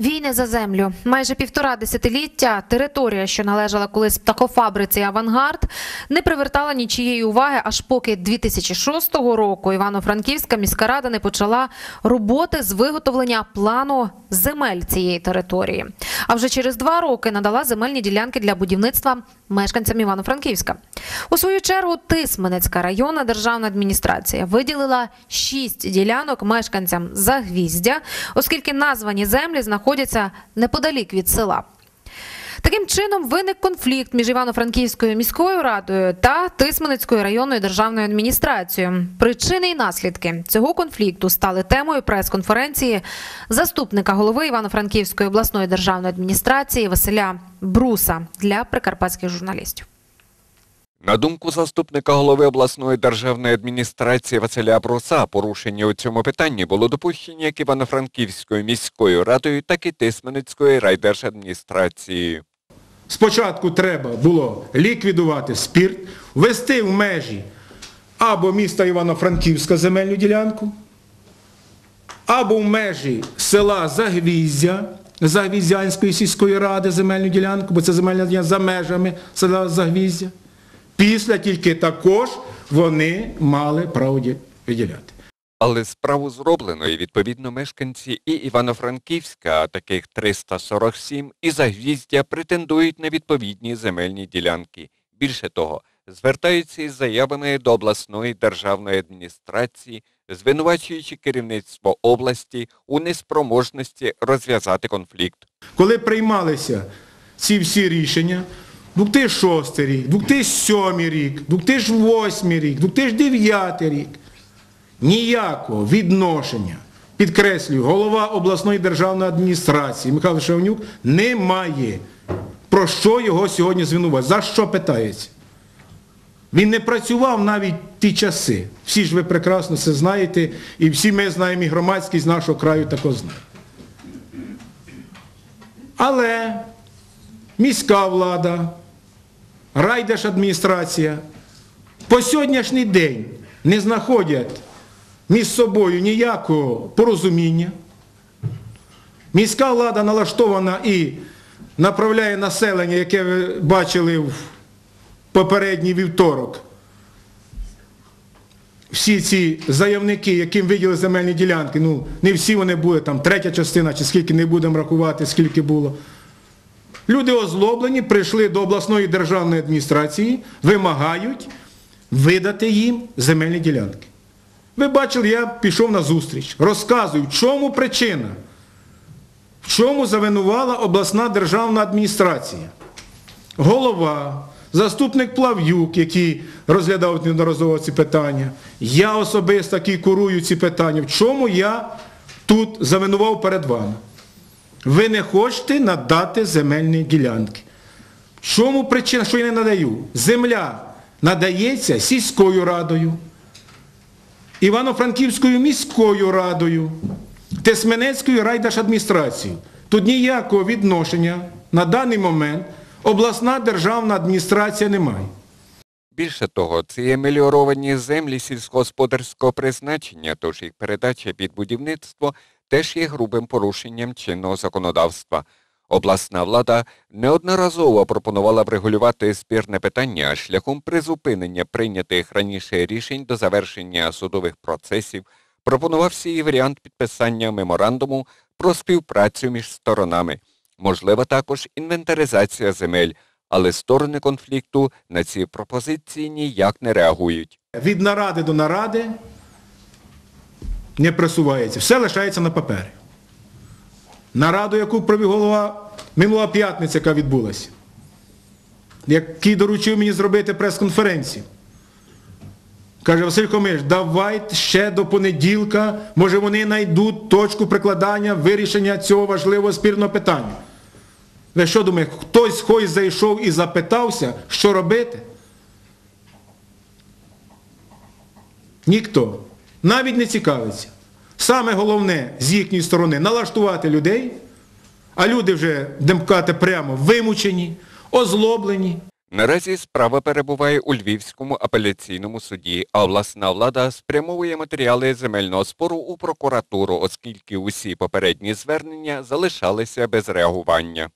Війни за землю. Майже півтора десятиліття територія, що належала колись птахофабриці Авангард, не привертала нічієї уваги, аж поки 2006 року Івано-Франківська міська рада не почала роботи з виготовлення плану земель цієї території. А вже через два роки надала земельні ділянки для будівництва мешканцям Івано-Франківська. У свою чергу Тисменецька районна державна адміністрація виділила шість ділянок мешканцям Загвіздя, оскільки названі землі знаходяться неподалік від села. Таким чином виник конфлікт між Івано-Франківською міською радою та Тисменецькою районною державною адміністрацією. Причини і наслідки цього конфлікту стали темою прес-конференції заступника голови Івано-Франківської обласної державної адміністрації Василя Бруса для прикарпатських журналістів. На думку заступника голови обласної державної адміністрації Василя Бруса, порушення у цьому питанні було допущені як Івано-Франківською міською радою, так і Тисменецькою райдержадміністрацією. Спочатку треба було ліквідувати спірт, ввести в межі або міста Івано-Франківська земельну ділянку, або в межі села Загвіздя, Загвіздянської сільської ради земельну ділянку, бо це земельна ділянка за межами села Загвіздя. Після тільки також вони мали право виділяти. Але справу зроблено, і відповідно мешканці і Івано-Франківська, а таких 347, і Загвіздя претендують на відповідні земельні ділянки. Більше того, звертаються із заявами до обласної державної адміністрації, звинувачуючи керівництво області у неспроможності розв'язати конфлікт. Коли приймалися ці всі рішення, 2006 рік, 2007 рік, 2008 рік, 2009 рік, ніякого відношення, підкреслюю, голова обласної державної адміністрації Михайло Шевнюк не має. Про що його сьогодні звинувачують? За що питається? Він не працював навіть ті часи. Всі ж ви прекрасно це знаєте, і всі ми знаємо, і громадськість нашого краю також знає. Але міська влада, райдержадміністрація по сьогоднішній день не знаходять між собою ніякого порозуміння. Міська влада налаштована і направляє населення, яке ви бачили в попередній вівторок. Всі ці заявники, яким виділи земельні ділянки, ну не всі вони були, там третя частина, чи скільки не будемо рахувати, скільки було. Люди озлоблені, прийшли до обласної державної адміністрації, вимагають видати їм земельні ділянки. Ви бачили, я пішов на зустріч, розказую, в чому причина, в чому завинувала обласна державна адміністрація. Голова, заступник Плав'юк, який розглядав неодноразово ці питання, я особисто, який курую ці питання, в чому я тут завинував перед вами. Ви не хочете надати земельні ділянки. Чому причина, що я не надаю? Земля надається сільською радою, Івано-Франківською міською радою, Тесменецькою райдержадміністрацією. Тут ніякого відношення на даний момент обласна державна адміністрація не має. Більше того, це є меліоровані землі сільськогосподарського призначення, тож їх передача під будівництво теж є грубим порушенням чинного законодавства. Обласна влада неодноразово пропонувала врегулювати спірне питання шляхом призупинення прийнятих раніше рішень до завершення судових процесів, пропонувався і варіант підписання меморандуму про співпрацю між сторонами. Можлива також інвентаризація земель, але сторони конфлікту на ці пропозиції ніяк не реагують. Від наради до наради не просувається. Все лишається на папері. Нараду, яку провів голова минула п'ятниця, яка відбулася, який доручив мені зробити прес-конференцію. Каже, Василь Комиш, давайте ще до понеділка, може вони знайдуть точку прикладання вирішення цього важливого спірного питання. Ви що думаєте, хтось хоч зайшов і запитався, що робити? Ніхто. Навіть не цікавиться. Саме головне з їхньої сторони налаштувати людей, а люди вже, будемо казати, прямо вимучені, озлоблені. Наразі справа перебуває у Львівському апеляційному суді, а обласна влада спрямовує матеріали земельного спору у прокуратуру, оскільки усі попередні звернення залишалися без реагування.